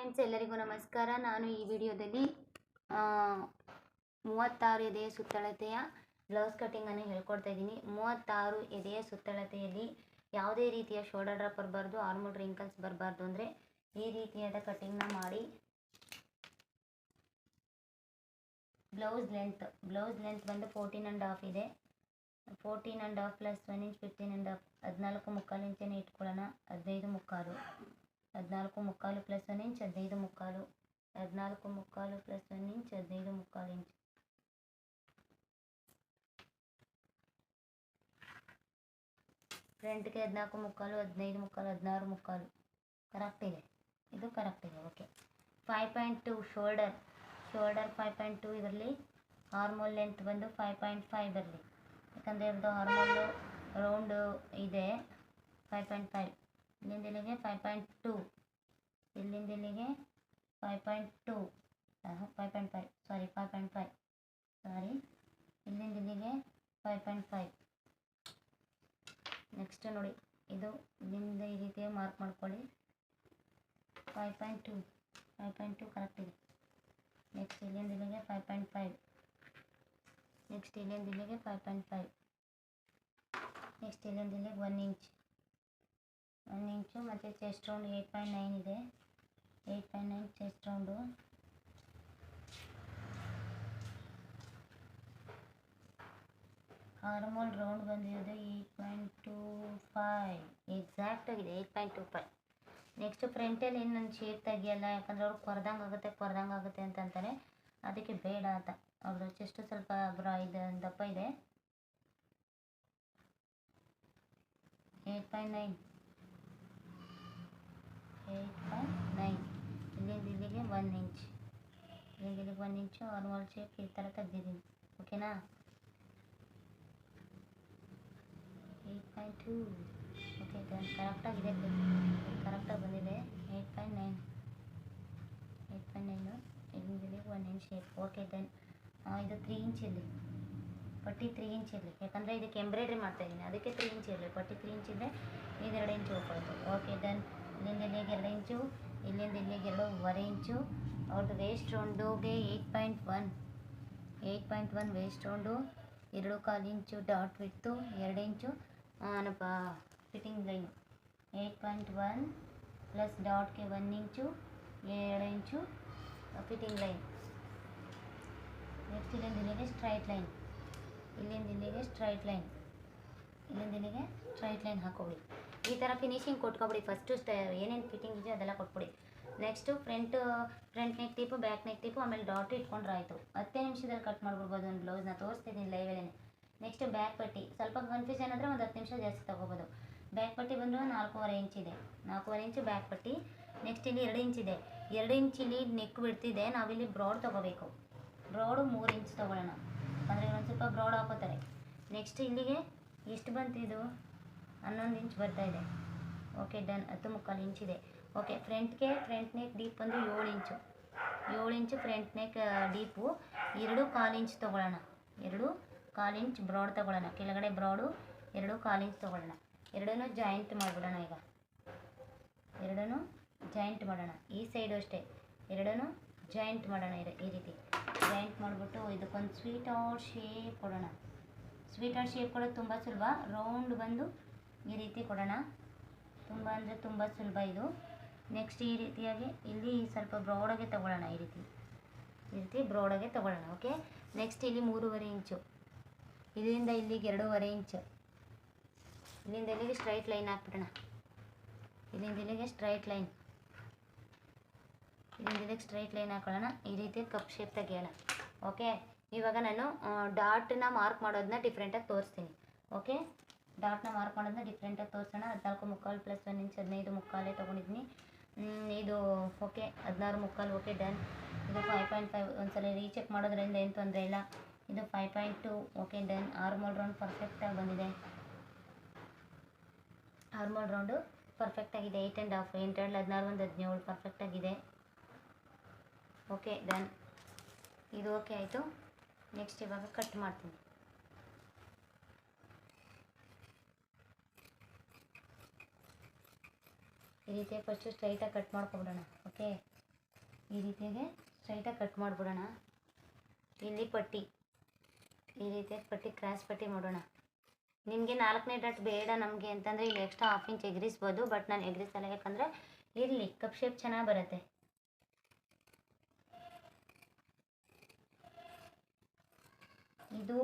Friends, ಎಲ್ಲರಿಗೂ ನಮಸ್ಕಾರ. ನಾನು ಈ ವಿಡಿಯೋದಲ್ಲಿ ಮೂವತ್ತಾರು ಎದೆಯ ಸುತ್ತಳತೆಯ ಬ್ಲೌಸ್ ಕಟ್ಟಿಂಗನ್ನು ಹೇಳ್ಕೊಡ್ತಾ ಇದ್ದೀನಿ. ಮೂವತ್ತಾರು ಎದೆಯ ಸುತ್ತಳತೆಯಲ್ಲಿ ಯಾವುದೇ ರೀತಿಯ ಶೋಲ್ಡರ್ ಡ್ರಾಪ್ ಬರಬಾರ್ದು ಆರ್ಮೋಲ್ ರಿಂಕಲ್ಸ್ ಬರಬಾರ್ದು ಅಂದರೆ ಈ ರೀತಿಯಾದ ಕಟ್ಟಿಂಗ್ನ ಮಾಡಿ ಬ್ಲೌಸ್ ಲೆಂತ್ ಬ್ಲೌಸ್ ಲೆಂತ್ ಬಂದು ಫೋರ್ಟೀನ್ ಆ್ಯಂಡ್ ಹಾಫ್ ಇದೆ. Fourteen and half plus one inch fifteen and half ಹದಿನಾಲ್ಕು ಮುಕ್ಕಾಲು ಇಂಚನೇ ಇಟ್ಕೊಳ್ಳೋಣ, ಹದಿನೈದು ಮುಕ್ಕಾಲು. ಹದಿನಾಲ್ಕು ಮುಕ್ಕಾಲು ಪ್ಲಸ್ ಒನ್ ಇಂಚ್ ಹದಿನೈದು ಮುಕ್ಕಾಲು ಹದಿನಾಲ್ಕು ಮುಕ್ಕಾಲು ಪ್ಲಸ್ ಒನ್ ಇಂಚ್ ಹದಿನೈದು ಮುಕ್ಕಾಲು ಇಂಚ್ ಫ್ರಂಟ್ಗೆ ಹದಿನಾಲ್ಕು ಮುಕ್ಕಾಲು ಹದಿನೈದು ಮುಕ್ಕಾಲು ಹದಿನಾರು ಮುಕ್ಕಾಲು ಕರೆಕ್ಟ್ ಇದೆ ಇದು ಕರೆಕ್ಟ್ ಇದೆ okay five point two shoulder shoulder five point two ಇದರಲ್ಲಿ ಹಾರ್ಮೋಲ್ ಲೆಂತ್ ಬಂದು ಫೈವ್ ಪಾಯಿಂಟ್ ಫೈವ್ ಬರಲಿ ಯಾಕಂದರೆ ಇವ್ರದ್ದು ಹಾರ್ಮೋಲು ರೌಂಡು ಇದೆ ಫೈವ್ ಪಾಯಿಂಟ್ ಫೈವ್ ಇಲ್ಲಿಂದ ಇಲ್ಲಿಗೆ ಫೈವ್ ಪಾಯಿಂಟ್ ಟು ಇಲ್ಲಿಂದ ಇಲ್ಲಿಗೆ five point two five point five sorry five point five sorry ಇಲ್ಲಿಂದ ಇಲ್ಲಿಗೆ ಫೈವ್ ಪಾಯಿಂಟ್ ಫೈವ್ ನೆಕ್ಸ್ಟ್ ನೋಡಿ ಇದು ಇಲ್ಲಿಂದ ಈ ರೀತಿ ಮಾರ್ಕ್ ಮಾಡ್ಕೊಳ್ಳಿ five point two five point two correct ಇದೆ ನೆಕ್ಸ್ಟ್ ಇಲ್ಲಿಂದ ಇಲ್ಲಿಗೆ ಫೈವ್ ಪಾಯಿಂಟ್ ಫೈವ್ ನೆಕ್ಸ್ಟ್ ಇಲ್ಲಿಂದ ಇಲ್ಲಿಗೆ ಫೈವ್ ಪಾಯಿಂಟ್ ಫೈವ್ ನೆಕ್ಸ್ಟ್ ಇಲ್ಲಿಂದ ಇಲ್ಲಿಗೆ ಒನ್ ಇಂಚ್ ಒನ್ ಇಂಚು ಮತ್ತು chest round eight point nine ಇದೆ. Eight point nine chest round armhole round ಬಂದಿರೋದು eight point two five exact ಆಗಿದೆ eight point two five next ಫ್ರಂಟಲ್ಲಿ ಏನು ನನ್ನ ಶೇಪ್ ತೆಗಿಯಲ್ಲ, ಯಾಕಂದರೆ ಅವ್ರು ಕೊರ್ದಂಗೆ ಆಗುತ್ತೆ ಕೊರ್ದಂಗೆ ಆಗುತ್ತೆ ಅಂತಂತಾರೆ. ಅದಕ್ಕೆ ಬೇಡ ಅಂತ. ಅವ್ರದ್ದು ಚೆಸ್ಟ್ ಸ್ವಲ್ಪ ಬ್ರಾ ಇದೆ, ದಪ್ಪ ಇದೆ. Eight point nine eight point nine. ಇಲ್ಲಿಂದ ಇಲ್ಲಿಗೆ ಒನ್ ಇಂಚ್ ಇಲ್ಲಿಂದ ಇಲ್ಲಿಗೆ ಒನ್ ಇಂಚು ನಾರ್ಮಲ್ ಶೇಪ್ ಈ ಥರ ತೆಗ್ದಿದ್ದೀನಿ. ಓಕೆನಾ ಏಯ್ಟ್ ಪಾಯಿಂಟ್ ಟೂ. ಓಕೆ ಕರೆಕ್ಟಾಗಿದೆ ಕರೆಕ್ಟಾಗಿ ಬಂದಿದೆ. Eight point nine. Eight point nine ಇಲ್ಲಿಂದ ಇಲ್ಲಿಗೆ one inch shape okay then ಇದು ತ್ರೀ ಇಂಚ್ ಇಲ್ಲಿ. ಪಟ್ಟಿ ತ್ರೀ ಇಂಚ್ ಇರಲಿ ಯಾಕಂದರೆ ಇದಕ್ಕೆ ಎಂಬ್ರಾಯ್ಡ್ರಿ ಮಾಡ್ತಾ ಇದ್ದೀನಿ ಅದಕ್ಕೆ ತ್ರೀ ಇಂಚ್ ಇರಲಿ ಪಟ್ಟಿ ತ್ರೀ ಇಂಚ್ ಇದ್ದರೆ ಇದು ಎರಡು ಇಂಚ್ ಹೋಗ್ಬೋದು ಓಕೆ ದೆನ್ ಇಲ್ಲಿಂದ ಇಲ್ಲಿಗೆ ಎರಡು ಇಂಚು ಇಲ್ಲಿಂದ ಇಲ್ಲಿಗೆ ಎರಡೂವರೆ ಇಂಚು ಅವ್ರದ್ದು waist ರೌಂಡುಗೆ eight point one eight point one waist round ಎರಡು ಕಾಲು ಇಂಚು ಡಾಟ್ ಬಿಟ್ಟು ಎರಡು ಇಂಚು ಏನಪ್ಪ fitting line eight point one plus ಡಾಟ್ಗೆ one inch ಎರಡು ಇಂಚು ಫಿಟ್ಟಿಂಗ್ ಲೈನ್ ನೆಕ್ಸ್ಟ್ ಇಲ್ಲಿಂದ ಇಲ್ಲಿಗೆ ಸ್ಟ್ರೈಟ್ ಲೈನ್ ಇಲ್ಲಿಂದ ಇಲ್ಲಿಗೆ ಸ್ಟ್ರೈಟ್ ಲೈನ್ ಇಲ್ಲಿಂದ ಇಲ್ಲಿಗೆ ಸ್ಟ್ರೈಟ್ ಲೈನ್ ಹಾಕೊಬಿಡಿ ಈ ಥರ ಫಿನಿಶಿಂಗ್ ಕೊಟ್ಕೊಬಿಡಿ. ಫಸ್ಟು ಸ್ಟ ಏನೇನು ಫಿಟ್ಟಿಂಗ್ ಇದೆಯೋ ಅದೆಲ್ಲ ಕೊಟ್ಬಿಡಿ. Next front front neck tape back neck tape ಆಮೇಲೆ ಡಾಟ್ ಇಟ್ಕೊಂಡ್ರೆ ಆಯಿತು. ಹತ್ತೇ ನಿಮಿಷದಲ್ಲಿ ಕಟ್ ಮಾಡ್ಬಿಡ್ಬೋದು ಒಂದು ಬ್ಲೌಸ್ನ ತೋರಿಸ್ತಿದ್ದೀನಿ ಲೈವಲ್ಲೇ ನೆಕ್ಸ್ಟ್ ಬ್ಯಾಕ್ ಪಟ್ಟಿ. ಸ್ವಲ್ಪ ಕನ್ಫ್ಯೂಷನ್ ಆದರೆ ಒಂದು ಹತ್ತು ನಿಮಿಷ ಜಾಸ್ತಿ ತೊಗೋಬೋದು. ಬ್ಯಾಕ್ ಪಟ್ಟಿ ಬಂದು ನಾಲ್ಕೂವರೆ ಇಂಚ್ ಇದೆ. ನಾಲ್ಕೂವರೆ ಇಂಚು ಬ್ಯಾಕ್ ಪಟ್ಟಿ. ನೆಕ್ಸ್ಟ್ ಇಲ್ಲಿ ಎರಡು ಇಂಚ್ ಇದೆ. ಎರಡು ಇಂಚ್ ಇಲ್ಲಿ ನೆಕ್ ಬಿಡ್ತಿದೆ ನಾವಿಲ್ಲಿ ಬ್ರಾಡ್ ತೊಗೋಬೇಕು. ಬ್ರಾಡು ಮೂರು ಇಂಚ್ ತೊಗೊಳ್ಳೋಣ. ಅಂದರೆ ಒಂದು ಸ್ವಲ್ಪ ಬ್ರಾಡ್ ಹಾಕೋತಾರೆ. ನೆಕ್ಸ್ಟ್ ಇಲ್ಲಿಗೆ ಎಷ್ಟು ಬಂತು ಇದು ಹನ್ನೊಂದು ಇಂಚ್ ಬರ್ತಾ ಇದೆ. ಓಕೆ ಡನ್ ಹತ್ತು ಮುಕ್ಕಾಲು ಇಂಚ್ ಇದೆ. ಓಕೆ ಫ್ರಂಟ್ಗೆ ಫ್ರಂಟ್ ನೆಕ್ ಡೀಪ್ ಬಂದು ಏಳು ಇಂಚು ಏಳು ಇಂಚು ಫ್ರಂಟ್ ನೆಕ್ ಡೀಪು ಎರಡು ಕಾಲು ಇಂಚ್ ತೊಗೊಳ್ಳೋಣ. ಎರಡು ಕಾಲು ಇಂಚ್ ಬ್ರಾಡ್ ತೊಗೊಳ್ಳೋಣ. ಕೆಳಗಡೆ ಬ್ರಾಡು ಎರಡು ಕಾಲು ಇಂಚ್ ತೊಗೊಳ್ಳೋಣ. ಎರಡನ್ನೂ ಜಾಯಿಂಟ್ ಮಾಡಿಬಿಡೋಣ ಈಗ. ಎರಡನ್ನೂ ಜಾಯಿಂಟ್ ಮಾಡೋಣ. ಈ ಸೈಡು ಅಷ್ಟೇ. ಎರಡನ್ನೂ ಜಾಯಿಂಟ್ ಮಾಡೋಣ ಈ ರೀತಿ. ಜಾಯಿಂಟ್ ಮಾಡಿಬಿಟ್ಟು ಇದಕ್ಕೊಂದು ಸ್ವೀಟ್ ಔಟ್ ಶೇಪ್ ಕೊಡೋಣ. ಸ್ವೀಟ್ ಔಟ್ ಶೇಪ್ ಕೊಡೋದು ತುಂಬ ಸುಲಭ. ರೌಂಡ್ ಬಂದು ಈ ರೀತಿ ಕೊಡೋಣ. ತುಂಬ ಅಂದರೆ ತುಂಬ ಸುಲಭ ಇದು. ನೆಕ್ಸ್ಟ್ ಈ ರೀತಿಯಾಗಿ ಇಲ್ಲಿ ಸ್ವಲ್ಪ ಬ್ರೌಡಾಗೆ ತಗೊಳ್ಳೋಣ ಈ ರೀತಿ. ಈ ರೀತಿ ಬ್ರೌಡಾಗೆ ತಗೊಳ್ಳೋಣ ಓಕೆ ನೆಕ್ಸ್ಟ್ ಇಲ್ಲಿ ಮೂರುವರೆ ಇಂಚು. ಇಲ್ಲಿಂದ ಇಲ್ಲಿಗೆ ಎರಡೂವರೆ ಇಂಚು. ಇಲ್ಲಿಂದ ಇಲ್ಲಿಗೆ ಸ್ಟ್ರೈಟ್ ಲೈನ್ ಹಾಕ್ಬಿಡೋಣ. ಇಲ್ಲಿಂದ ಇಲ್ಲಿಗೆ ಸ್ಟ್ರೈಟ್ ಲೈನ್ ಇಲ್ಲಿಂದ ಇಲ್ಲಿಗೆ ಸ್ಟ್ರೈಟ್ ಲೈನ್ ಹಾಕೊಳ್ಳೋಣ. ಈ ರೀತಿ ಕಪ್ ಶೇಪ್ ತೆಗೆಯೋಣ ಓಕೆ ಇವಾಗ ನಾನು ಡಾಟನ್ನ ಮಾರ್ಕ್ ಮಾಡೋದನ್ನ ಡಿಫ್ರೆಂಟಾಗಿ ತೋರಿಸ್ತೀನಿ ಓಕೆ ಡಾಟ್ನ ಮಾರ್ಕ್ ಮಾಡೋದನ್ನ ಡಿಫ್ರೆಂಟಾಗಿ ತೋರಿಸೋಣ. ಹದಿನಾಲ್ಕು ಮುಕ್ಕಾಲು ಪ್ಲಸ್ ಒನ್ ಇಂಚ್ ಹದಿನೈದು ಮುಕ್ಕಾಲೇ ತೊಗೊಂಡಿದ್ದೀನಿ ಇದು ಓಕೆ ಹದಿನಾರು ಮುಕ್ಕಾಲು ಓಕೆ ಡನ್ ಇದು ಫೈವ್ ಪಾಯಿಂಟ್ ಫೈವ್ ಒಂದ್ಸಲ ರೀಚೆಕ್ ಮಾಡೋದ್ರಿಂದ ಏನು ತೊಂದರೆ ಇಲ್ಲ. ಇದು five point two okay done armhole round ಪರ್ಫೆಕ್ಟಾಗಿ ಬಂದಿದೆ. ಆರ್ಮೋಲ್ ರೌಂಡು ಪರ್ಫೆಕ್ಟಾಗಿದೆ ಏಯ್ಟ್ ಆ್ಯಂಡ್ ಹಾಫ್ ಎಂಟರಲ್ಲಿ ಹದಿನಾರು ಒಂದು ಹದಿನೇಳು ಪರ್ಫೆಕ್ಟಾಗಿದೆ ಓಕೆ ಡನ್ ಇದು ಓಕೆ ಆಯಿತು. ನೆಕ್ಸ್ಟ್ ಇವಾಗ ಕಟ್ ಮಾಡ್ತೀನಿ. ಈ ರೀತಿ ಫಸ್ಟು ಸ್ಟ್ರೈಟಾಗಿ ಕಟ್ ಮಾಡ್ಕೊಬಿಡೋಣ ಓಕೆ ಈ ರೀತಿಯಾಗಿ ಸ್ಟ್ರೈಟಾಗಿ ಕಟ್ ಮಾಡಿಬಿಡೋಣ. ಇಲ್ಲಿ ಪಟ್ಟಿ, ಈ ರೀತಿಯಾಗಿ ಪಟ್ಟಿ ಕ್ರಾಸ್ ಪಟ್ಟಿ ಮಾಡೋಣ. ನಿಮಗೆ ನಾಲ್ಕನೇ ಡಟ್ ಬೇಡ ನಮಗೆ ಅಂತಂದರೆ ಇಲ್ಲಿ ಎಕ್ಸ್ಟ್ರಾ ಹಾಫ್ ಇಂಚ್ ಎಗ್ರಿಸ್ಬೋದು ಬಟ್ ನಾನು ಎಗ್ರಿಸಲ್ಲ, ಯಾಕಂದರೆ ಇಲ್ಲಿ ಕಪ್ ಶೇಪ್ ಚೆನ್ನಾಗಿ ಬರುತ್ತೆ. ಇದು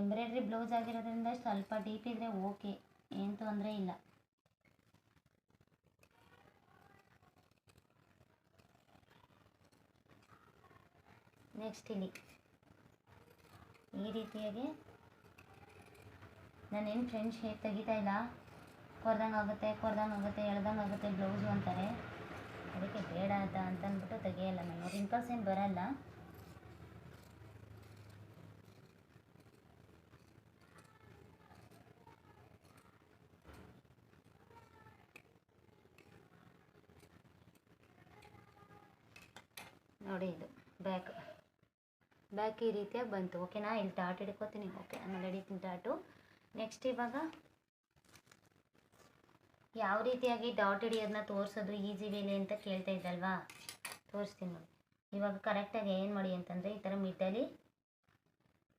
ಎಂಬ್ರಾಯ್ಡ್ರಿ ಬ್ಲೌಸ್ ಆಗಿರೋದ್ರಿಂದ ಸ್ವಲ್ಪ ಡೀಪ್ ಇದ್ದರೆ ಓಕೆ ಏನು ತೊಂದರೆ ಇಲ್ಲ. ನೆಕ್ಸ್ಟ್ ಇಲ್ಲಿ ಈ ರೀತಿಯಾಗಿ ನಾನೇನು ಫ್ರೆಂಡ್ಸ್ ಹೇಗೆ ತೆಗಿತಾ ಇಲ್ಲ ಕೊರ್ದಂಗೆ ಆಗುತ್ತೆ ಕೊರ್ದಂಗೆ ಆಗುತ್ತೆ, ಎಳ್ದಂಗೆ ಆಗುತ್ತೆ ಬ್ಲೌಸು ಅಂತಾರೆ. ಅದಕ್ಕೆ ಬೇಡ ಅಂತ ಅಂತ ಅಂದ್ಬಿಟ್ಟು ತೆಗಿಯಲ್ಲ ನಾನು. ರಿಂಕಲ್ಸ್ ಏನು ಬರಲ್ಲ. ನೋಡಿ ಇದು ಬ್ಯಾಕ್ ಬ್ಯಾಕ್ ಈ ರೀತಿಯಾಗಿ ಬಂತು. ಓಕೆನಾ ಇಲ್ಲಿ ಡಾಟ್ ಹಿಡ್ಕೋತೀನಿ. ಓಕೆ ಆಮೇಲೆ ಹಿಡಿತೀನಿ ಡಾಟು ನೆಕ್ಸ್ಟ್ ಇವಾಗ ಯಾವ ರೀತಿಯಾಗಿ ಡಾಟ್ ಹಿಡಿಯೋದನ್ನ ತೋರಿಸೋದು ಈಸಿ ವೇಲೆ ಅಂತ ಕೇಳ್ತಾ ಇದ್ದಲ್ವಾ? ತೋರಿಸ್ತೀನಿ ನೋಡಿ. ಇವಾಗ ಕರೆಕ್ಟಾಗಿ ಏನು ಮಾಡಿ ಅಂತಂದರೆ ಈ ಥರ ಮಿಡ್ಡಲ್ಲಿ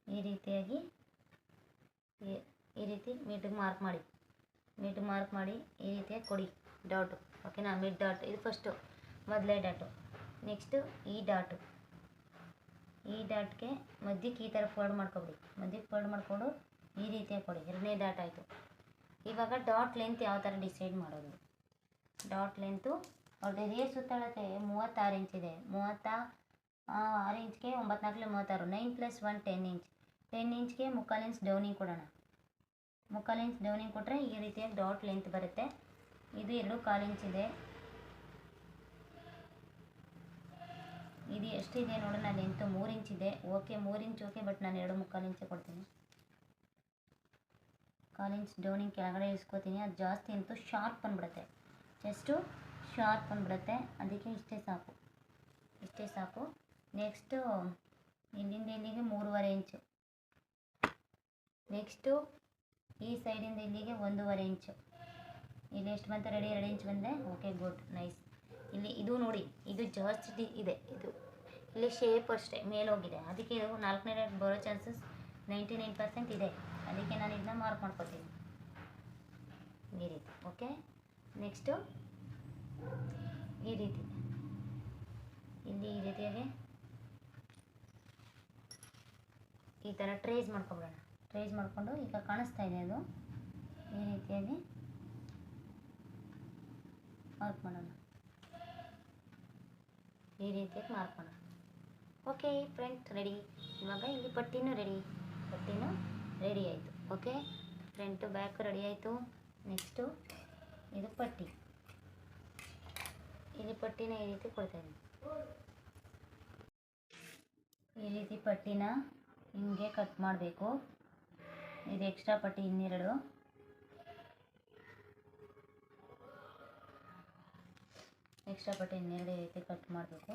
ಈ ರೀತಿಯಾಗಿ ಈ- ರೀತಿ ಮಿಡ್ಗೆ ಮಾರ್ಕ್ ಮಾಡಿ. ಮಿಡ್ ಮಾರ್ಕ್ ಮಾಡಿ ಈ ರೀತಿಯಾಗಿ ಕೊಡಿ ಡಾಟು ಓಕೆನಾ ಮಿಡ್ ಡಾಟ್ ಇದು ಫಸ್ಟು ಮೊದಲೇ ಡಾಟು ನೆಕ್ಸ್ಟು ಈ ಡಾಟು ಈ ಡಾಟ್ಗೆ ಮಧ್ಯಕ್ಕೆ ಈ ಥರ ಫೋಲ್ಡ್ ಮಾಡ್ಕೊಬಿಡಿ. ಮಧ್ಯಕ್ಕೆ ಫೋಲ್ಡ್ ಮಾಡಿಕೊಂಡು ಈ ರೀತಿಯಾಗಿ ಕೊಡಿ. ಎರಡನೇ ಡಾಟ್ ಆಯಿತು. ಇವಾಗ ಡಾಟ್ ಲೆಂತ್ ಯಾವ ಥರ ಡಿಸೈಡ್ ಮಾಡೋದು? ಡಾಟ್ ಲೆಂತು ಅವ್ರದ್ದು ಹಿರಿಯ ಸುತ್ತಳತೆ ಮೂವತ್ತಾರು ಇಂಚ್ ಇದೆ. ಮೂವತ್ತ ಆರು ಇಂಚ್ಗೆ ಒಂಬತ್ನಾಲ್ಕಲೇ ಮೂವತ್ತಾರು nine plus one ten inch ten ಇಂಚ್ಗೆ ಮುಕ್ಕಾಲು ಇಂಚ್ ಡೌನಿಂಗ್ ಕೊಡೋಣ. ಮುಕ್ಕಾಲು ಇಂಚ್ ಡೌನಿಂಗ್ ಕೊಟ್ಟರೆ ಈ ರೀತಿಯಾಗಿ ಡಾಟ್ ಲೆಂತ್ ಬರುತ್ತೆ. ಇದು ಎರಡು ಕಾಲು ಇಂಚ್ ಇದೆ. ಇದು ಎಷ್ಟಿದೆ ನೋಡೋಣ ಲೆಂತು ಮೂರು ಇಂಚ್ ಇದೆ. ಓಕೆ, ಮೂರು ಇಂಚ್ ಓಕೆ, ಬಟ್ ನಾನು ಎರಡು ಮುಕ್ಕಾಲು ಇಂಚೆ ಕೊಡ್ತೀನಿ. ಕಾಲು ಇಂಚ್ ಡೌನಿಂಗ್ ಕೆಳಗಡೆ ಇಸ್ಕೋತೀನಿ. ಅದು ಜಾಸ್ತಿ ಅಂತೂ ಶಾರ್ಪ್ ಬಂದ್ಬಿಡುತ್ತೆ ಜಸ್ಟು ಶಾರ್ಪ್ ಬಂದ್ಬಿಡುತ್ತೆ ಅದಕ್ಕೆ ಇಷ್ಟೇ ಸಾಕು. ಇಷ್ಟೇ ಸಾಕು. ನೆಕ್ಸ್ಟು ಇಲ್ಲಿಂದ ಇಲ್ಲಿಗೆ ಮೂರುವರೆ ಇಂಚು. ನೆಕ್ಸ್ಟು ಈ ಸೈಡಿಂದ ಇಲ್ಲಿಗೆ ಒಂದೂವರೆ ಇಂಚು. ಇಲ್ಲಿ ಎಷ್ಟು ಬಂತು ರೆಡಿ ಎರಡು ಇಂಚ್ ಬಂದೆ? ಓಕೆ ಗುಡ್ ನೈಸ್ ಇಲ್ಲಿ ಇದು ನೋಡಿ, ಇದು ಜಾಸ್ತಿ ಇದೆ. ಇದು ಇಲ್ಲಿ ಶೇಪ್ ಅಷ್ಟೇ ಮೇಲೋಗಿದೆ ಅದಕ್ಕೆ ಇದು ನಾಲ್ಕನೇ ರೇಟ್ ಬರೋ ಚಾನ್ಸಸ್ ನೈಂಟಿ ನೈನ್ ಪರ್ಸೆಂಟ್ ಇದೆ. ಅದಕ್ಕೆ ನಾನು ಇದನ್ನ ಮಾರ್ಕ್ ಮಾಡ್ಕೊತೀನಿ ಈ ರೀತಿ ಓಕೆ ನೆಕ್ಸ್ಟು ಈ ರೀತಿ. ಇಲ್ಲಿ ಈ ರೀತಿಯಾಗಿ ಈ ಥರ ಟ್ರೇಸ್ ಮಾಡ್ಕೊಬಿಡೋಣ. ಟ್ರೇಸ್ ಮಾಡಿಕೊಂಡು ಈಗ ಕಾಣಿಸ್ತಾ ಇದೆ ಅದು. ಈ ರೀತಿಯಾಗಿ ಮಾರ್ಕ್ ಮಾಡೋಣ. ಈ ರೀತಿಯಾಗಿ ಮಾರ್ಕೋಣ ಓಕೆ ಫ್ರೆಂಡ್ ರೆಡಿ ಇವಾಗ ಇಲ್ಲಿ ಪಟ್ಟಿನೂ ರೆಡಿ ಪಟ್ಟಿನೂ ರೆಡಿ ಆಯಿತು. ಓಕೆ ಫ್ರೆಂಟು ಬ್ಯಾಕ್ ರೆಡಿ ಆಯಿತು. ನೆಕ್ಸ್ಟು ಇದು ಪಟ್ಟಿ. ಇಲ್ಲಿ ಪಟ್ಟಿನ ಈ ರೀತಿ ಕೊಡ್ತಾ ಈ ರೀತಿ ಪಟ್ಟಿನ ಹಿಂಗೆ ಕಟ್ ಮಾಡಬೇಕು. ಇದು ಎಕ್ಸ್ಟ್ರಾ ಪಟ್ಟಿ ಇನ್ನೆರಡು. ಎಕ್ಸ್ಟ್ರಾ ಬಟ್ಟೆ ಇನ್ನೆರಡು ಐತೆ ಕಟ್ ಮಾಡಬೇಕು.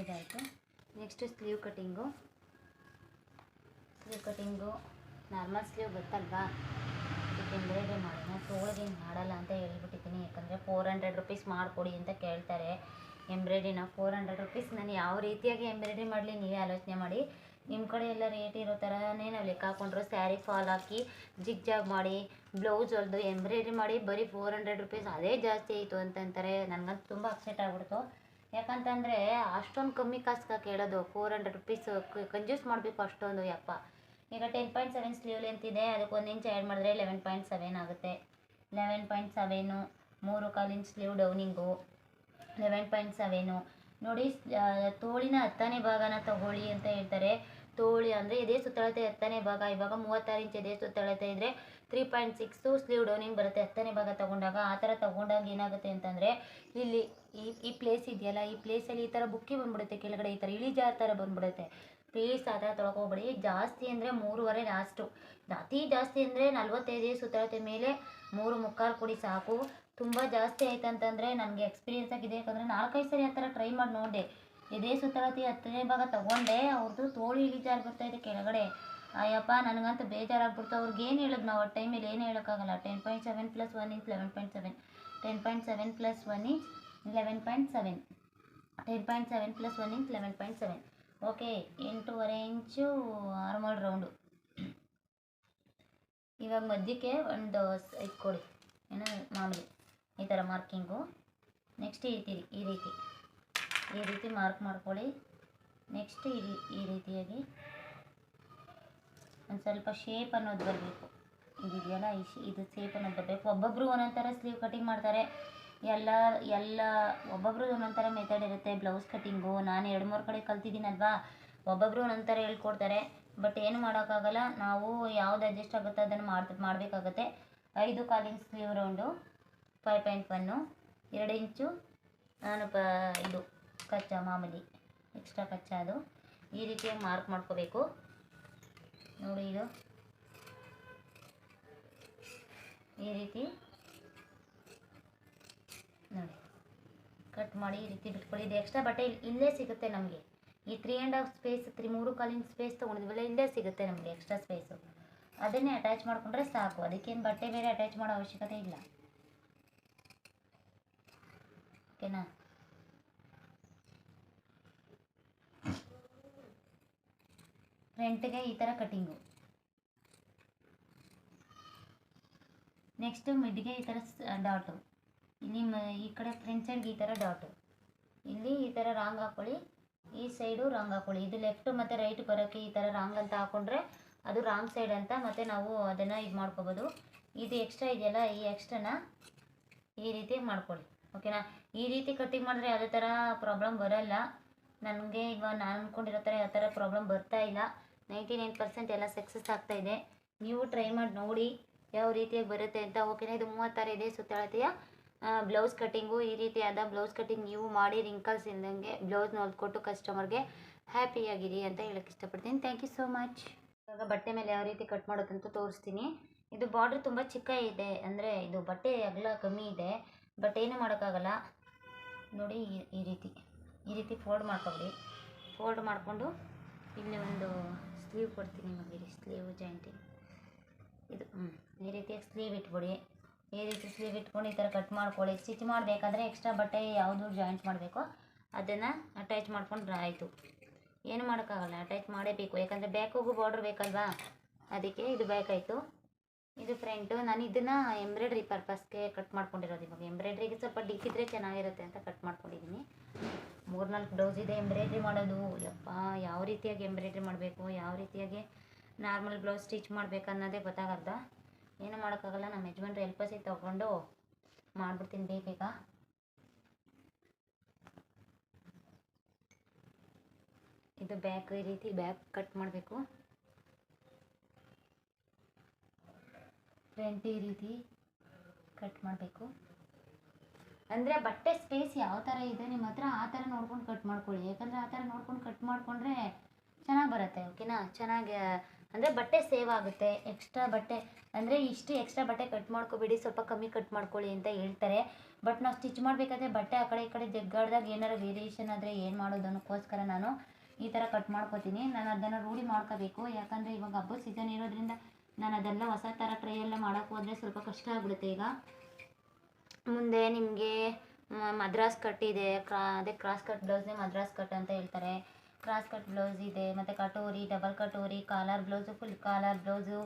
ಇದಾಯಿತು. Next sleeve cutting sleeve cutting normal sleeve ಗೊತ್ತಲ್ವಾ? ಎಂಬ್ರಾಯ್ಡ್ರಿ ಮಾಡೋಣ? ತೋಳಿಗೆ ಮಾಡಲ್ಲ ಅಂತ ಹೇಳ್ಬಿಟ್ಟಿದ್ದೀನಿ. ಯಾಕಂದರೆ ಫೋರ್ ಹಂಡ್ರೆಡ್ ರುಪೀಸ್ ಮಾಡಿಕೊಡಿ ಅಂತ ಕೇಳ್ತಾರೆ. ಎಂಬ್ರಾಯ್ಡ್ರಿನ ಫೋರ್ ಹಂಡ್ರೆಡ್ ರುಪೀಸ್ ನಾನು ಯಾವ ರೀತಿಯಾಗಿ ಎಂಬ್ರಾಯ್ಡ್ರಿ ಮಾಡಲಿ ನೀವೇ ಆಲೋಚನೆ ಮಾಡಿ. ನಿಮ್ಮ ಕಡೆ ಎಲ್ಲ ರೇಟ್ ಇರೋ ಥರನೇ ನಾವು ಲೆಕ್ಕ ಹಾಕೊಂಡ್ರು. ಸ್ಯಾರಿ ಫಾಲ್ ಹಾಕಿ ಜಿಗ್ ಜಾಗ್ ಮಾಡಿ ಬ್ಲೌಸ್ ಹೊಲ್ದು ಎಂಬ್ರಾಯ್ಡ್ರಿ ಮಾಡಿ ಬರೀ ಫೋರ್ ಹಂಡ್ರೆಡ್ ರುಪೀಸ್ ಅದೇ ಜಾಸ್ತಿ ಆಯಿತು ಅಂತಂತಾರೆ ನನಗಂತೂ ತುಂಬ ಅಪ್ಸೆಟ್ ಆಗ್ಬಿಡ್ತು. ಯಾಕಂತಂದರೆ ಅಷ್ಟೊಂದು ಕಮ್ಮಿ ಕಾಸ್ಗೆ ಕೇಳೋದು. ಫೋರ್ ಹಂಡ್ರೆಡ್ ರುಪೀಸ್ ಕಂಜ್ಯೂಸ್ ಮಾಡಬೇಕು ಅಷ್ಟೊಂದು ಯಪ್ಪ. ಈಗ ten point seven sleeve length ಇದೆ. ಅದಕ್ಕೆ ಒಂದು ಇಂಚ್ ಆ್ಯಡ್ ಮಾಡಿದ್ರೆ ಲೆವೆನ್ ಪಾಯಿಂಟ್ ಸೆವೆನ್ ಆಗುತ್ತೆ. ಲೆವೆನ್ ಪಾಯಿಂಟ್ ಸೆವೆನು ಮೂರು ಕಾಲು inch sleeve downing eleven point seven ನೋಡಿ ತೋಳಿನ ಹತ್ತನೇ ಭಾಗನ ತಗೊಳ್ಳಿ ಅಂತ ಹೇಳ್ತಾರೆ. ತೋಳಿ ಅಂದರೆ ಇದೇ ಸುತ್ತಳತೆ ಹತ್ತನೇ ಭಾಗ. ಇವಾಗ ಮೂವತ್ತಾರು ಇಂಚ್ ಇದೇ ಸುತ್ತಳತೆ ಇದ್ದರೆ three point six sleeve downing ಬರುತ್ತೆ. ಹತ್ತನೇ ಭಾಗ ತಗೊಂಡಾಗ ಆ ಥರ ತಗೊಂಡಾಗ ಏನಾಗುತ್ತೆ ಅಂತಂದರೆ ಇಲ್ಲಿ ಈ ಈ ಪ್ಲೇಸ್ ಇದೆಯಲ್ಲ, ಈ ಪ್ಲೇಸಲ್ಲಿ ಈ ಥರ ಬುಕ್ಕಿ ಬಂದ್ಬಿಡುತ್ತೆ. ಕೆಳಗಡೆ ಈ ಥರ ಇಳಿಜಾರು ಥರ ಬಂದ್ಬಿಡುತ್ತೆ. ಪ್ಲೀಸ್ ಆ ಥರ ತೊಳ್ಕೊಬೇಡಿ. ಜಾಸ್ತಿ ಅಂದರೆ ಮೂರುವರೆ ಲಾಸ್ಟು ಅತಿ ಜಾಸ್ತಿ ಅಂದರೆ ನಲ್ವತ್ತೈದು ಸುತ್ತಳತೆ ಮೇಲೆ ಮೂರು ಮುಕ್ಕಾಲು ಕೊಡಿ ಸಾಕು. ತುಂಬ ಜಾಸ್ತಿ ಆಯ್ತಂತಂದರೆ ನನಗೆ ಎಕ್ಸ್ಪೀರಿಯೆನ್ಸ್ ಆಗಿದೆ ಯಾಕಂದರೆ ನಾಲ್ಕೈದು ಸರಿ ಆ ಥರ ಟ್ರೈ ಮಾಡಿ ನೋಡಿದೆ. ಇದೇ ಸುತ್ತಳತಿ ಹತ್ತನೇ ಭಾಗ ತೊಗೊಂಡೆ. ಅವ್ರದ್ದು ತೋಳು ಇಳಿಜಾರು ಬರ್ತಾಯಿದೆ ಕೆಳಗಡೆ. ಅಯ್ಯಪ್ಪ ನನಗಂತೂ ಬೇಜಾರಾಗ್ಬಿಡ್ತು. ಅವ್ರಿಗೆ ಏನು ಹೇಳೋದು ನಾವು ಆ ಟೈಮಲ್ಲಿ ಏನು ಹೇಳೋಕ್ಕಾಗಲ್ಲ. Ten point seven plus one inch eleven point seven ten point seven plus one inch eleven point seven ten point seven plus one inch eleven point seven okay ಎಂಟೂವರೆ ಇಂಚು ಆರ್ಮಲ್ ರೌಂಡು ಇವಾಗ ಮಧ್ಯಕ್ಕೆ ಒಂದು ಇದು ಕೊಡಿ ಏನು ಮಾಮೂಲಿ ಈ ಥರ ಮಾರ್ಕಿಂಗು ನೆಕ್ಸ್ಟ್ ಈ ರೀತಿ ಈ ರೀತಿ. ಈ ರೀತಿ ಮಾರ್ಕ್ ಮಾಡ್ಕೊಳ್ಳಿ. ನೆಕ್ಸ್ಟ್ ಈ ಈ ರೀತಿಯಾಗಿ. ಒಂದು ಸ್ವಲ್ಪ ಶೇಪ್ ಅನ್ನೋದು ಬರಬೇಕು. ಇದಿದೆಯಲ್ಲ, ಈ ಇದು ಶೇಪ್ ಅನ್ನೋದು ಬರಬೇಕು. ಒಬ್ಬೊಬ್ಬರು ಒಂದೊಂದು ಥರ ಸ್ಲೀವ್ ಕಟಿಂಗ್ ಮಾಡ್ತಾರೆ. ಎಲ್ಲ ಎಲ್ಲ, ಒಬ್ಬೊಬ್ರು ಒಂದೊಂಥರ ಥರ ಮೆಥಡ್ ಇರುತ್ತೆ. ಬ್ಲೌಸ್ ಕಟ್ಟಿಂಗು ನಾನು ಎರಡು ಮೂರು ಕಡೆ ಕಲ್ತಿದ್ದೀನಲ್ವಾ? ಒಬ್ಬೊಬ್ಬರು ಒಂದೊಂಥರ ಥರ ಹೇಳ್ಕೊಡ್ತಾರೆ. ಬಟ್ ಏನು ಮಾಡೋಕ್ಕಾಗಲ್ಲ, ನಾವು ಯಾವ್ದು ಅಡ್ಜಸ್ಟ್ ಆಗುತ್ತೆ ಅದನ್ನು ಮಾಡ್ತ, ಮಾಡಬೇಕಾಗತ್ತೆ. ಐದು ಕಾಲಿನ sleeve round five point one ಎರಡು ಇಂಚು, ನಾನು ಪ, ಇದು, ಕಚ್ಚಾ ಮಾಮೂಲಿ ಎಕ್ಸ್ಟ್ರಾ ಕಚ್ಚಾ ಅದು. ಈ ರೀತಿಯಾಗಿ ಮಾರ್ಕ್ ಮಾಡ್ಕೋಬೇಕು. ನೋಡಿ ಇದು ಈ ರೀತಿ. ನೋಡಿ ಕಟ್ ಮಾಡಿ ಈ ರೀತಿ ಬಿಟ್ಕೊಳ್ಳಿ ಇದು ಎಕ್ಸ್ಟ್ರಾ ಬಟ್ಟೆ ಇಲ್- ಇಲ್ಲೇ ಸಿಗುತ್ತೆ ನಮಗೆ. ಈ three and half space three ಮೂರು ಕಾಲಿನ ಸ್ಪೇಸ್ ತೊಗೊಂಡಿದ್ವಲ್ಲ ಇಲ್ಲೇ ಸಿಗುತ್ತೆ ನಮಗೆ ಎಕ್ಸ್ಟ್ರಾ ಸ್ಪೇಸು ಅದನ್ನೇ ಅಟ್ಯಾಚ್ ಮಾಡಿಕೊಂಡ್ರೆ ಸಾಕು. ಅದಕ್ಕೇನು ಬಟ್ಟೆ ಬೇರೆ ಅಟ್ಯಾಚ್ ಮಾಡೋ ಅವಶ್ಯಕತೆ ಇಲ್ಲ. ಓಕೆನಾ ಫ್ರಂಟ್ಗೆ ಈ ಥರ ಕಟಿಂಗು ನೆಕ್ಸ್ಟು ಮಿಡ್ಗೆ ಈ ಥರ ಡಾಟು ಇಲ್ಲಿ ಮ ಈ ಕಡೆ ಫ್ರಂಟ್ ಸೈಡ್ಗೆ ಈ ಥರ ಡಾಟು ಇಲ್ಲಿ ಈ ಥರ ರಾಂಗ್ ಹಾಕ್ಕೊಳ್ಳಿ ಈ ಸೈಡು ರಾಂಗ್ ಹಾಕ್ಕೊಳ್ಳಿ ಇದು ಲೆಫ್ಟ್ ಮತ್ತು ರೈಟ್ ಬರೋಕ್ಕೆ ಈ ಥರ ರಾಂಗ್ ಅಂತ ಹಾಕ್ಕೊಂಡ್ರೆ ಅದು ರಾಂಗ್ ಸೈಡ್ ಅಂತ ಮತ್ತು ನಾವು ಅದನ್ನು ಇದು ಮಾಡ್ಕೋಬೋದು. ಇದು ಎಕ್ಸ್ಟ್ರಾ ಇದೆಯಲ್ಲ, ಈ ಎಕ್ಸ್ಟ್ರಾನ ಈ ರೀತಿ ಮಾಡ್ಕೊಳ್ಳಿ. ಓಕೆನಾ ಈ ರೀತಿ ಕಟ್ಟಿಂಗ್ ಮಾಡಿದ್ರೆ ಯಾವುದೇ ಥರ ಪ್ರಾಬ್ಲಮ್ ಬರೋಲ್ಲ. ನನಗೆ ಇವಾಗ ನಾನು ಅಂದ್ಕೊಂಡಿರೋ ಥರ ಯಾವ ಥರ ಪ್ರಾಬ್ಲಮ್ ಬರ್ತಾ ಇಲ್ಲ. ನೈಂಟಿ ನೈನ್ ಪರ್ಸೆಂಟ್ ಎಲ್ಲ ಸಕ್ಸಸ್ ಇದೆ. ನೀವು ಟ್ರೈ ಮಾಡಿ ನೋಡಿ, ಯಾವ ರೀತಿಯಾಗಿ ಬರುತ್ತೆ ಅಂತ. ಓಕೆನಾ ಇದು ಮೂವತ್ತಾರು ಇದೆ ಸುತ್ತಳತೆಯ. ಬ್ಲೌಸ್ ಕಟ್ಟಿಂಗು ಈ ರೀತಿಯಾದ ಬ್ಲೌಸ್ ಕಟ್ಟಿಂಗ್ ನೀವು ಮಾಡಿ ರಿಂಕಲ್ಸ್ ಇಲ್ದಂಗೆ ಬ್ಲೌಸ್ ಹೊಲ್ಕೊಟ್ಟು ಕಸ್ಟಮರ್ಗೆ ಹ್ಯಾಪಿಯಾಗಿರಿ ಅಂತ ಹೇಳಕ್ಕೆ ಇಷ್ಟಪಡ್ತೀನಿ. ಥ್ಯಾಂಕ್ ಯು ಸೋ ಮಚ್ ಇವಾಗ ಬಟ್ಟೆ ಮೇಲೆ ಯಾವ ರೀತಿ ಕಟ್ ಮಾಡೋದಂತ ತೋರಿಸ್ತೀನಿ. ಇದು ಬಾರ್ಡ್ರ್ ತುಂಬ ಚಿಕ್ಕ ಇದೆ. ಅಂದರೆ ಇದು ಬಟ್ಟೆ ಅಗಲ ಕಮ್ಮಿ ಇದೆ. ಬಟ್ ಏನು ಮಾಡೋಕ್ಕಾಗಲ್ಲ. ನೋಡಿ ಈ- ರೀತಿ, ಈ ರೀತಿ ಫೋಲ್ಡ್ ಮಾಡ್ಕೊಬಿಡಿ. ಫೋಲ್ಡ್ ಮಾಡಿಕೊಂಡು ಇಲ್ಲಿ ಒಂದು ಸ್ಲೀವ್ ಕೊಡ್ತೀನಿ ನಿಮಗೆ. ಸ್ಲೀವ್ ಜಾಯಿಂಟಿಂಗ್ ಇದು ಈ ರೀತಿಯಾಗಿ ಸ್ಲೀವ್ ಇಟ್ಬಿಡಿ. ಈ ರೀತಿ ಸ್ಲೀವ್ ಇಟ್ಕೊಂಡು ಈ ಥರ ಕಟ್ ಮಾಡ್ಕೊಳ್ಳಿ. ಸ್ಟಿಚ್ ಮಾಡಬೇಕಾದ್ರೆ ಎಕ್ಸ್ಟ್ರಾ ಬಟ್ಟೆ ಯಾವುದು ಜಾಯಿಂಟ್ ಮಾಡಬೇಕು, ಅದನ್ನು ಅಟ್ಯಾಚ್ ಮಾಡ್ಕೊಂಡ್ರೆ ಆಯಿತು. ಏನು ಮಾಡೋಕ್ಕಾಗಲ್ಲ ಅಟ್ಯಾಚ್ ಮಾಡೇಬೇಕು. ಯಾಕಂದರೆ ಬ್ಯಾಕಿಗೂ ಬಾರ್ಡ್ರ್ ಬೇಕಲ್ವಾ? ಅದಕ್ಕೆ ಇದು ಬೇಕಾಯಿತು. ಇದು ಫ್ರಂಟು ನಾನು ಇದನ್ನು ಎಂಬ್ರಾಯ್ಡ್ರಿ ಪರ್ಪಸ್ಗೆ ಕಟ್ ಮಾಡ್ಕೊಂಡಿರೋದು ಇವಾಗ. ಎಂಬ್ರಾಯ್ಡ್ರಿಗೆ ಸ್ವಲ್ಪ ಡಿಕ್ಕಿದ್ರೆ ಚೆನ್ನಾಗಿರುತ್ತೆ ಅಂತ ಕಟ್ ಮಾಡ್ಕೊಂಡಿದ್ದೀನಿ ಮೂರ್ನಾಲ್ಕು ಬ್ಲೌಸ್ ಇದೆ ಎಂಬ್ರಾಯ್ಡ್ರಿ ಮಾಡೋದು. ಯಪ್ಪ, ಯಾವ ರೀತಿಯಾಗಿ ಎಂಬ್ರಾಯ್ಡ್ರಿ ಮಾಡಬೇಕು? ಯಾವ ರೀತಿಯಾಗಿ ನಾರ್ಮಲ್ ಬ್ಲೌಸ್ ಸ್ಟಿಚ್ ಮಾಡಬೇಕು ಅನ್ನೋದೇ ಏನು ಮಾಡೋಕ್ಕಾಗಲ್ಲ, ನಮ್ಮ ಯಜಮಾನ್ರು ಎಲ್ಪಸಿ ತೊಗೊಂಡು ಮಾಡಿಬಿಡ್ತೀನಿ ಬೇಗ ಇದು ಬ್ಯಾಕ್ ಈ ರೀತಿ ಬ್ಯಾಕ್ ಕಟ್ ಮಾಡಬೇಕು. ಫ್ರಂಟ್ ಈ ರೀತಿ ಕಟ್ ಮಾಡಬೇಕು. ಅಂದರೆ ಬಟ್ಟೆ ಸ್ಪೇಸ್ ಯಾವ ಥರ ಇದೆ ನಿಮ್ಮ ಹತ್ರ ಆ ಥರ ನೋಡ್ಕೊಂಡು ಕಟ್ ಮಾಡ್ಕೊಳ್ಳಿ. ಯಾಕಂದರೆ ಆ ಥರ ನೋಡ್ಕೊಂಡು ಕಟ್ ಮಾಡಿಕೊಂಡ್ರೆ ಚೆನ್ನಾಗಿ ಬರುತ್ತೆ ಓಕೆನಾ ಚೆನ್ನಾಗಿ ಅಂದರೆ ಬಟ್ಟೆ ಸೇವ್ ಆಗುತ್ತೆ ಎಕ್ಸ್ಟ್ರಾ ಬಟ್ಟೆ, ಅಂದರೆ ಇಷ್ಟು ಎಕ್ಸ್ಟ್ರಾ ಬಟ್ಟೆ ಕಟ್ ಮಾಡ್ಕೊಬೇಡಿ, ಸ್ವಲ್ಪ ಕಮ್ಮಿ ಕಟ್ ಮಾಡ್ಕೊಳ್ಳಿ ಅಂತ ಹೇಳ್ತಾರೆ. ಬಟ್ ನಾವು ಸ್ಟಿಚ್ ಮಾಡಬೇಕಾದ್ರೆ ಬಟ್ಟೆ ಆ ಕಡೆ ಈ ಕಡೆ ಜಗ್ಗಾಡ್ದಾಗ ಏನಾರು ವೇರಿಯೇಷನ್ ಆದರೆ ಏನು ಮಾಡೋದು ಅನ್ನೋಕ್ಕೋಸ್ಕರ ನಾನು ಈ ಥರ ಕಟ್ ಮಾಡ್ಕೊತೀನಿ. ನಾನು ಅದನ್ನು ರೂಢಿ ಮಾಡ್ಕೋಬೇಕು. ಯಾಕಂದರೆ ಇವಾಗ ಹಬ್ಬದ ಸೀಸನ್ ಇರೋದ್ರಿಂದ ನಾನು ಅದೆಲ್ಲ ಹೊಸ ಥರ ಟ್ರೈ ಎಲ್ಲ ಮಾಡೋಕ್ಕೆ ಹೋದರೆ ಸ್ವಲ್ಪ ಕಷ್ಟ ಆಗ್ಬಿಡುತ್ತೆ ಈಗ. ಮುಂದೆ ನಿಮಗೆ ಮದ್ರಾಸ್ ಕಟ್ ಇದೆ, ಕ್ರಾ, ಅದೇ ಕ್ರಾಸ್ ಕಟ್ ಬ್ಲೌಸ್ನೇ ಮದ್ರಾಸ್ ಕಟ್ ಅಂತ ಹೇಳ್ತಾರೆ. ಕ್ರಾಸ್ ಕಟ್ ಬ್ಲೌಸ್ ಇದೆ, ಮತ್ತು katori double katori collar blouse full collar blouse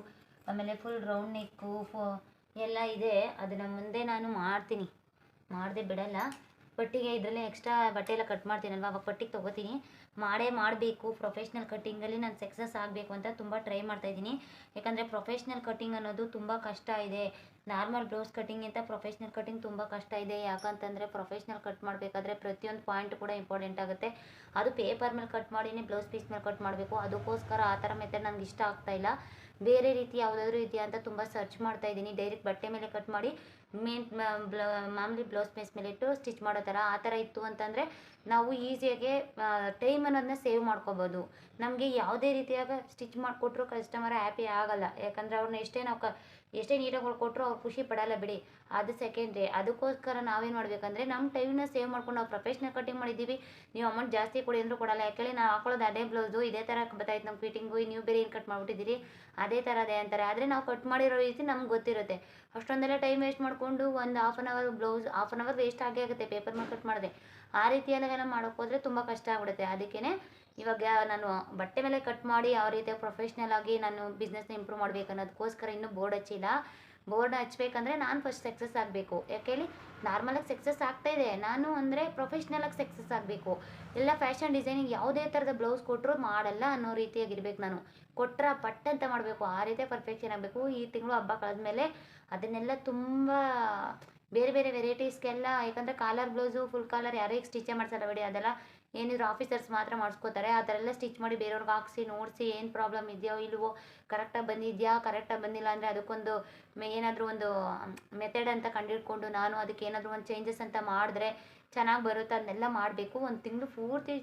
ಆಮೇಲೆ ಫುಲ್ ರೌಂಡ್ ನೆಕ್ಕು ಫೋ ಎಲ್ಲ ಇದೆ. ಅದನ್ನು ಮುಂದೆ ನಾನು ಮಾಡ್ತೀನಿ. ಮಾಡದೆ ಬಿಡಲ್ಲ. ಪಟ್ಟಿಗೆ ಇದರಲ್ಲೇ ಎಕ್ಸ್ಟ್ರಾ ಬಟ್ಟೆ ಎಲ್ಲ ಕಟ್ ಮಾಡ್ತೀನಲ್ವ? ಅವಾಗ ಪಟ್ಟಿಗೆ ತೊಗೋತೀನಿ. ಮಾಡೇ ಮಾಡಬೇಕು. ಪ್ರೊಫೆಷ್ನಲ್ ಕಟ್ಟಿಂಗಲ್ಲಿ ನಾನು ಸಕ್ಸಸ್ ಆಗಬೇಕು ಅಂತ ತುಂಬ ಟ್ರೈ ಮಾಡ್ತಾಯಿದ್ದೀನಿ ಯಾಕಂದರೆ ಪ್ರೊಫೆಷ್ನಲ್ ಕಟ್ಟಿಂಗ್ ಅನ್ನೋದು ತುಂಬ ಕಷ್ಟ ಇದೆ. ನಾರ್ಮಲ್ ಬ್ಲೌಸ್ ಕಟ್ಟಿಂಗಿಂತ ಪ್ರೊಫೆಷ್ನಲ್ ಕಟ್ಟಿಂಗ್ ತುಂಬ ಕಷ್ಟ ಇದೆ. ಯಾಕಂತಂದರೆ ಪ್ರೊಫೆಷ್ನಲ್ ಕಟ್ ಮಾಡಬೇಕಾದ್ರೆ ಪ್ರತಿಯೊಂದು ಪಾಯಿಂಟ್ ಕೂಡ ಇಂಪಾರ್ಟೆಂಟ್ ಆಗುತ್ತೆ. ಅದು ಪೇಪರ್ ಮೇಲೆ ಕಟ್ ಮಾಡಿನೇ ಬ್ಲೌಸ್ ಪೀಸ್ ಮೇಲೆ ಕಟ್ ಮಾಡಬೇಕು. ಅದಕ್ಕೋಸ್ಕರ ಆ ಥರ ಮೆಥಡ್ ನನಗೆ ಇಷ್ಟ ಆಗ್ತಾ ಇಲ್ಲ. ಬೇರೆ ರೀತಿ ಯಾವುದಾದ್ರೂ ಇದೆಯಾ ಅಂತ ತುಂಬ ಸರ್ಚ್ ಮಾಡ್ತಾ ಇದ್ದೀನಿ. ಡೈರೆಕ್ಟ್ ಬಟ್ಟೆ ಮೇಲೆ ಕಟ್ ಮಾಡಿ ಮೇನ್ ಬ್ಲ, ಮಾಮೂಲಿ ಬ್ಲೌಸ್ ಪೀಸ್ ಮೇಲೆ ಇಟ್ಟು ಸ್ಟಿಚ್ ಮಾಡೋ ಥರ ಆ ಥರ ಇತ್ತು ಅಂತಂದರೆ ನಾವು ಈಸಿಯಾಗಿ ಟೈಮ್ ಅನ್ನೋದನ್ನ ಸೇವ್ ಮಾಡ್ಕೋಬೋದು. ನಮಗೆ ಯಾವುದೇ ರೀತಿಯಾಗ ಸ್ಟಿಚ್ ಮಾಡಿಕೊಟ್ರು ಕಸ್ಟಮರ್ ಹ್ಯಾಪಿ ಆಗಲ್ಲ. ಯಾಕಂದರೆ ಅವ್ರನ್ನ ಎಷ್ಟೇ ನಾವು ಎಷ್ಟೇ ನೀಟಾಗಿ ಕೊಟ್ಟರು ಅವ್ರು ಖುಷಿ ಪಡೋಲ್ಲ ಬಿಡಿ. ಅದು ಸೆಕೆಂಡ್ರಿ ಅದಕ್ಕೋಸ್ಕರ ನಾವೇನು ಮಾಡಬೇಕಂದ್ರೆ ನಮ್ಮ ಟೈಮ್ನ ಸೇವ್ ಮಾಡ್ಕೊಂಡು ನಾವು ಪ್ರೊಫೆಷನಲ್ ಕಟಿಂಗ್ ಮಾಡಿದ್ದೀವಿ. ನೀವು ಅಮೌಂಟ್ ಜಾಸ್ತಿ ಕೊಡಿ ಅಂದರೂ ಕೊಡಲ್ಲ. ಯಾಕೆಂದರೆ ನಾವು ಹಾಕೊಳ್ಳೋದು ಅದೇ ಬ್ಲೌಸು ಇದೇ ಥರ ಬರ್ತಾಯಿತ್ತು ನಮ್ಮ ಫಿಟ್ಟಿಂಗು ನೀವು ಬೇರೆ ಏನು ಕಟ್ ಮಾಡಿಬಿಟ್ಟಿದ್ದೀರಿ? ಅದೇ ಥರ ಅದೇ ಅಂತಾರೆ. ಆದರೆ ನಾವು ಕಟ್ ಮಾಡಿರೋ ರೀತಿ ನಮ್ಗೆ ಗೊತ್ತಿರುತ್ತೆ. ಅಷ್ಟೊಂದೆಲ್ಲ ಟೈಮ್ ವೇಸ್ಟ್ ಮಾಡಿಕೊಂಡು ಒಂದು half an hour blouse half an hour waste ಆಗೇ ಆಗುತ್ತೆ. ಪೇಪರ್ ಮೇಲೆ ಕಟ್ ಮಾಡಿದೆ ಆ ರೀತಿಯೆಲ್ಲ ಮಾಡೋಕ್ಕೋದ್ರೆ ತುಂಬ ಕಷ್ಟ ಆಗ್ಬಿಡುತ್ತೆ. ಅದಕ್ಕೇ ಇವಾಗ ನಾನು ಬಟ್ಟೆ ಮೇಲೆ ಕಟ್ ಮಾಡಿ ಯಾವ ರೀತಿ ಪ್ರೊಫೆಷ್ನಲ್ ಆಗಿ ನಾನು ಬಿಸ್ನೆಸ್ನ ಇಂಪ್ರೂವ್ ಮಾಡ್ಬೇಕು ಅನ್ನೋದಕ್ಕೋಸ್ಕರ ಇನ್ನೂ ಬೋರ್ಡ್ ಹಚ್ಚಿಲ್ಲ. ಬೋರ್ಡ್ ಹಚ್ಬೇಕಂದ್ರೆ ನಾನು ಫಸ್ಟ್ ಸಕ್ಸಸ್ ಆಗಬೇಕು. ಯಾಕೆ ಹೇಳಿ? ನಾರ್ಮಲಾಗಿ ಸಕ್ಸಸ್ ಆಗ್ತಾ ಇದೆ. ನಾನು ಅಂದರೆ ಪ್ರೊಫೆಷ್ನಲಾಗಿ ಸಕ್ಸಸ್ ಆಗಬೇಕು. ಎಲ್ಲ ಫ್ಯಾಷನ್ ಡಿಸೈನಿಂಗ್ ಯಾವುದೇ ಥರದ ಬ್ಲೌಸ್ ಕೊಟ್ಟರು ಮಾಡಲ್ಲ ಅನ್ನೋ ರೀತಿಯಾಗಿರ್ಬೇಕು ನಾನು. ಕೊಟ್ಟರೆ ಪಟ್ಟಂತ ಮಾಡಬೇಕು. ಆ ರೀತಿ ಪರ್ಫೆಕ್ಷನ್ ಆಗಬೇಕು. ಈ ತಿಂಗಳು ಹಬ್ಬ ಕಳೆದ್ಮೇಲೆ ಅದನ್ನೆಲ್ಲ ತುಂಬ ಬೇರೆ ಬೇರೆ ವೆರೈಟೀಸ್ಗೆಲ್ಲ ಯಾಕಂದರೆ ಕಾಲರ್ ಬ್ಲೌಸು ಫುಲ್ ಕಾಲರ್ ಯಾರೇ ಸ್ಟಿಚೇ ಮಾಡ್ಸಲ್ಲ ಬಿಡಿ, ಅದೆಲ್ಲ ಏನಿದ್ರು ಆಫೀಸರ್ಸ್ ಮಾತ್ರ ಮಾಡಿಸ್ಕೋತಾರೆ. ಆ ಥರ ಎಲ್ಲ ಸ್ಟಿಚ್ ಮಾಡಿ ಬೇರೆಯವ್ರಿಗೆ ಹಾಕ್ಸಿ, ನೋಡಿಸಿ ಏನು ಪ್ರಾಬ್ಲಮ್ ಇದೆಯೋ ಇಲ್ವೋ ಕರೆಕ್ಟಾಗಿ ಬಂದಿದೆಯಾ ಕರೆಕ್ಟಾಗಿ ಬಂದಿಲ್ಲ ಅಂದರೆ ಅದಕ್ಕೊಂದು ಏನಾದರೂ ಒಂದು ಮೆಥಡ್ ಅಂತ ಕಂಡಿಡ್ಕೊಂಡು ನಾನು ಅದಕ್ಕೆ ಏನಾದರೂ ಒಂದು ಚೇಂಜಸ್ ಅಂತ ಮಾಡಿದ್ರೆ ಚೆನ್ನಾಗಿ ಬರುತ್ತೆ. ಅದನ್ನೆಲ್ಲ ಮಾಡಬೇಕು. ಒಂದು ತಿಂಗಳು ಪೂರ್ತಿ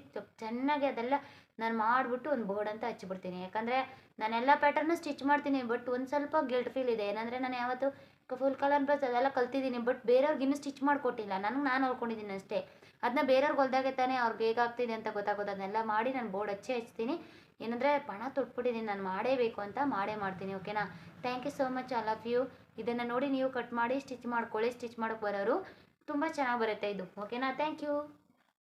ಚೆನ್ನಾಗಿ ಅದೆಲ್ಲ ನಾನು ಮಾಡಿಬಿಟ್ಟು ಒಂದು ಬೋರ್ಡ್ ಅಂತ ಹಚ್ಚಿಬಿಡ್ತೀನಿ. ಯಾಕಂದರೆ ನಾನೆಲ್ಲ ಪ್ಯಾಟರ್ನು ಸ್ಟಿಚ್ ಮಾಡ್ತೀನಿ ಬಟ್ ಒಂದು ಸ್ವಲ್ಪ ಗಿಲ್ಟ್ ಫೀಲ್ ಇದೆ. ಏನಂದರೆ ನಾನು ಯಾವತ್ತು ಫುಲ್ ಕಲರ್ ಬ್ಲೌಸ್ ಅದೆಲ್ಲ ಕಲ್ತಿದ್ದೀನಿ ಬಟ್ ಬೇರೆಯವ್ರಿಗೆ ಇನ್ನೂ ಸ್ಟಿಚ್ ಮಾಡಿಕೊಟ್ಟಿಲ್ಲ. ನನಗೆ ನಾನು ಹೊಲ್ಕೊಂಡಿದ್ದೀನಿ ಅಷ್ಟೇ. ಅದನ್ನ ಬೇರೆಯವ್ರಿಗೆ ಹೊಲ್ದಾಗೆ ತಾನೇ ಅವ್ರಿಗೆ ಹೇಗಾಗ್ತಿದೆ ಅಂತ ಗೊತ್ತಾಗೋದು. ಅದನ್ನೆಲ್ಲ ಮಾಡಿ ನಾನು ಬೋರ್ಡ್ ಹಚ್ಚೇ ಹಚ್ತೀನಿ. ಏನಂದರೆ ಪಣ ತೊಟ್ಬಿಟ್ಟಿದ್ದೀನಿ ನಾನು ಮಾಡೇಬೇಕು ಅಂತ ಮಾಡೇ ಮಾಡ್ತೀನಿ, ಓಕೆನಾ? Thank you so much I love you ಇದನ್ನು ನೋಡಿ ನೀವು ಕಟ್ ಮಾಡಿ ಸ್ಟಿಚ್ ಮಾಡ್ಕೊಳ್ಳಿ ಸ್ಟಿಚ್ ಮಾಡೋಕ್ಕೆ ಬರೋರು ತುಂಬ ಚೆನ್ನಾಗಿ ಬರುತ್ತೆ ಇದು, ಓಕೆನಾ? Thank you